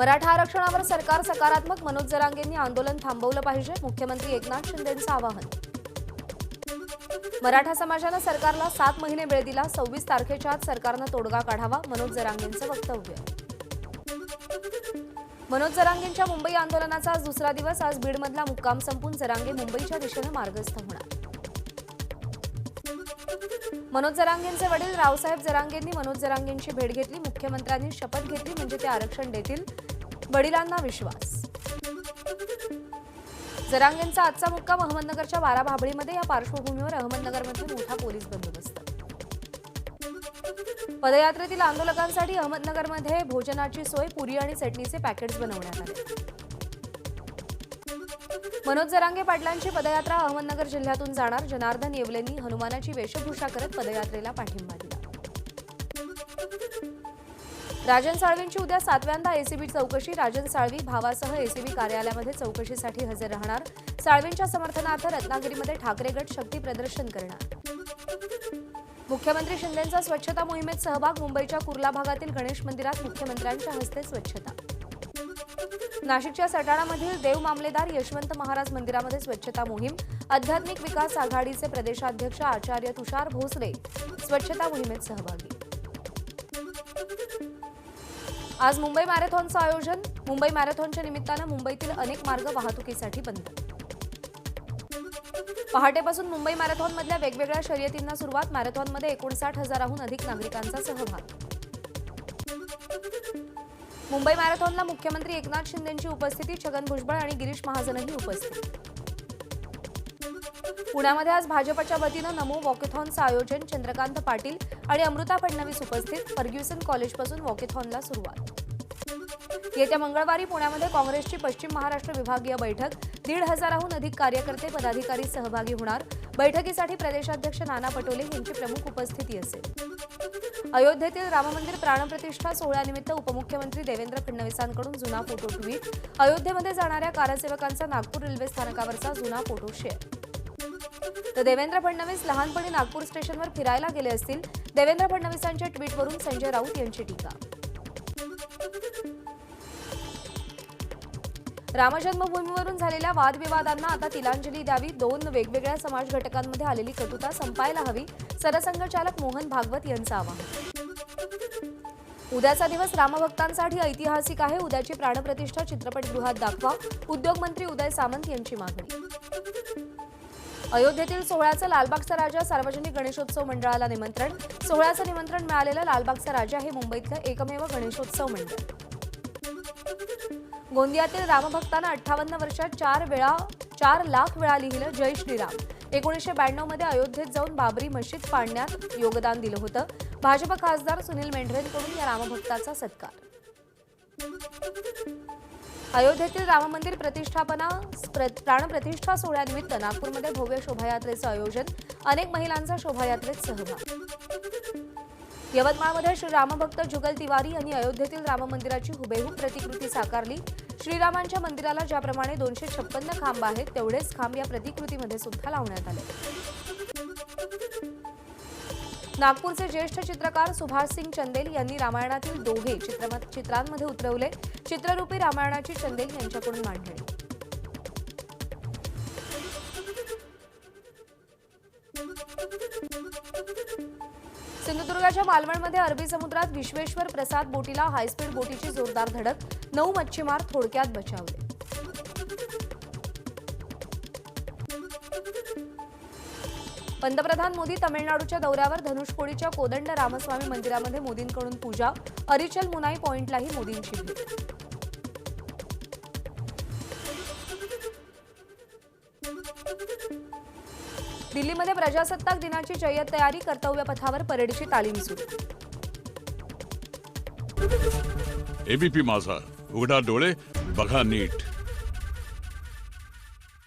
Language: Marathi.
मराठा आरक्षणावर सरकार सकारात्मक मनोज जरांगेंनी आंदोलन थांबवलं पाहिजे मुख्यमंत्री एकनाथ शिंदेंचं आवाहन. मराठा समाजानं सरकारला सात महिने वेळ दिला सव्वीस तारखेच्या आत सरकारनं तोडगा काढावा मनोज जरांगेंचं वक्तव्य. मनोज जरांगेंच्या मुंबई आंदोलनाचा आज दुसरा दिवस आज बीडमधला मुक्काम संपून जरांगे मुंबईच्या दिशेनं मार्गस्थ होणार. मनोज जरांगेंचे वडील रावसाहेब जरांगेंनी मनोज जरांगेंची भेट घेतली मुख्यमंत्र्यांनी शपथ घेतली म्हणजे ते आरक्षण देतील. वडिलांना विश्वास. जरांगेंचा आजचा मुक्काम अहमदनगरच्या वारा भाबळीमध्ये. या पार्श्वभूमीवर अहमदनगरमध्ये मोठा पोलीस बंदोबस्त. पदयात्रेतील आंदोलकांसाठी अहमदनगरमध्ये भोजनाची सोय पुरी आणि चटणीचे पॅकेट्स बनवण्यात आले. मनोज जरांगे पाटलांची पदयात्रा अहमदनगर जिल्ह्यातून जाणार. जनार्दन येवलेंनी हनुमानाची वेशभूषा करत पदयात्रेला पाठिंबा दिला. राजन साळवींची उद्या सातव्यांदा एसीबी चौकशी. राजन साळवी भावासह एसीबी कार्यालयामध्ये चौकशीसाठी हजर राहणार. साळवींच्या समर्थनार्थ रत्नागिरीमध्ये ठाकरे गट शक्ती प्रदर्शन करणार. मुख्यमंत्री शिंदेंचा स्वच्छता मोहिमेत सहभाग मुंबईच्या कुर्ला भागातील गणेश मंदिरात मुख्यमंत्र्यांच्या हस्ते स्वच्छता. नाशिकच्या सटाणामधील देव मामलेदार यशवंत महाराज मंदिरामध्ये स्वच्छता मोहीम. आध्यात्मिक विकास आघाडीचे प्रदेशाध्यक्ष आचार्य तुषार भोसले स्वच्छता मोहिमेत सहभागी. आज मुंबई मॅरेथॉनचं आयोजन. मुंबई मॅरेथॉनच्या निमित्तानं मुंबईतील अनेक मार्ग वाहतुकीसाठी बंद. पहाटेपासून मुंबई मॅरेथॉनमधल्या वेगवेगळ्या शर्यतींना सुरुवात. मॅरेथॉनमध्ये एकोणसाठ हजाराहून अधिक नागरिकांचा सहभाग. मुंबई मॅरेथॉनला मुख्यमंत्री एकनाथ शिंदेंची उपस्थिती छगन भुजबळ आणि गिरीश महाजनही उपस्थित. पुण्यामध्ये आज भाजपच्या वतीनं नमो वॉकेथॉनचं आयोजन. चंद्रकांत पाटील आणि अमृता फडणवीस उपस्थित फर्ग्युसन कॉलेजपासून वॉकेथॉनला सुरुवात. येत्या मंगळवारी पुण्यामध्ये काँग्रेसची पश्चिम महाराष्ट्र विभागीय बैठक. दीड हजाराहून अधिक कार्यकर्ते पदाधिकारी सहभागी होणार. बैठकीसाठी प्रदेशाध्यक्ष नाना पटोले यांची प्रमुख उपस्थिती असेल. अयोध्येतील राममंदिर प्राणप्रतिष्ठा सोहळ्यानिमित्त उपमुख्यमंत्री देवेंद्र फडणवीसांकडून जुना फोटो ट्विट. अयोध्येमध्ये जाणाऱ्या कारसेवकांचा नागपूर रेल्वे स्थानकावरचा जुना फोटो शेअर. तर देवेंद्र फडणवीस लहानपणी नागपूर स्टेशनवर फिरायला गेले असतील देवेंद्र फडणवीसांच्या ट्विटवरून संजय राऊत यांची टीका. रामजन्मभूमीवरून झालेल्या वादविवादांना आता तिलांजली द्यावी दोन वेगवेगळ्या समाज घटकांमध्ये आलेली कटुता संपायला हवी सरसंघचालक मोहन भागवत यांचं आवाहन. उद्याचा दिवस रामभक्तांसाठी ऐतिहासिक आहे. उद्याची प्राणप्रतिष्ठा चित्रपटगृहात दाखवा. उद्योगमंत्री उदय सामंत यांची मागणी. अयोध्येतील सोहळ्याचं लालबागचा राजा सार्वजनिक गणेशोत्सव मंडळाला निमंत्रण. सोहळ्याचं निमंत्रण मिळालेलं लालबागचा राजा हे मुंबईतलं एकमेव गणेशोत्सव मंडळ. गोंदियातील रामभक्तांना अठ्ठावन्न वर्षात चार वेळा चार लाख वेळा लिहिलं जय श्रीराम. एकोणीसशे ब्याण्णवमध्ये अयोध्येत जाऊन बाबरी मशीद पाडण्यात योगदान दिलं होतं. भाजप खासदार सुनील मेंढरेंकडून या रामभक्ताचा सत्कार. अयोध्येतील राममंदिर प्रतिष्ठापना प्राणप्रतिष्ठा सोहळ्यानिमित्त नागपूरमध्ये भव्य शोभायात्रेचं आयोजन. अनेक महिलांचा शोभायात्रेत सहभाग. यवतमाळमध्ये श्री रामभक्त जुगल तिवारी यांनी अयोध्येतील राममंदिराची हुबेहूब प्रतिकृती साकारली. श्रीरामांच्या मंदिराला ज्याप्रमाणे दोनशे छप्पन्न खांब आहेत तेवढेच खांब या प्रतिकृतीमध्ये सुद्धा लावण्यात आले. नागपूरचे ज्येष्ठ चित्रकार सुभाष सिंग चंदेल यांनी रामायणातील दोघे चित्रांमध्ये उतरवले. चित्ररूपी रामायणाची चंदेल यांच्याकडून मांडणी सिंधुदुर्गाच्या मालवणमध्ये अरबी समुद्रात विश्वेश्वर प्रसाद बोटीला हायस्पीड बोटीची जोरदार धडक. नऊ मच्छीमार थोडक्यात बचावले. पंतप्रधान मोदी तमिळनाडूच्या दौऱ्यावर धनुषकोडीच्या कोदंड रामस्वामी मंदिरामध्ये मोदींकडून पूजा. अरिचल मुनाई पॉइंटलाही मोदींची भेट दिल्लीमध्ये प्रजासत्ताक दिनाची जय्यत तयारी कर्तव्यपथावर परेडची तालीम सुरू. एबीपी माझा. उघडा डोळे बघा नीट.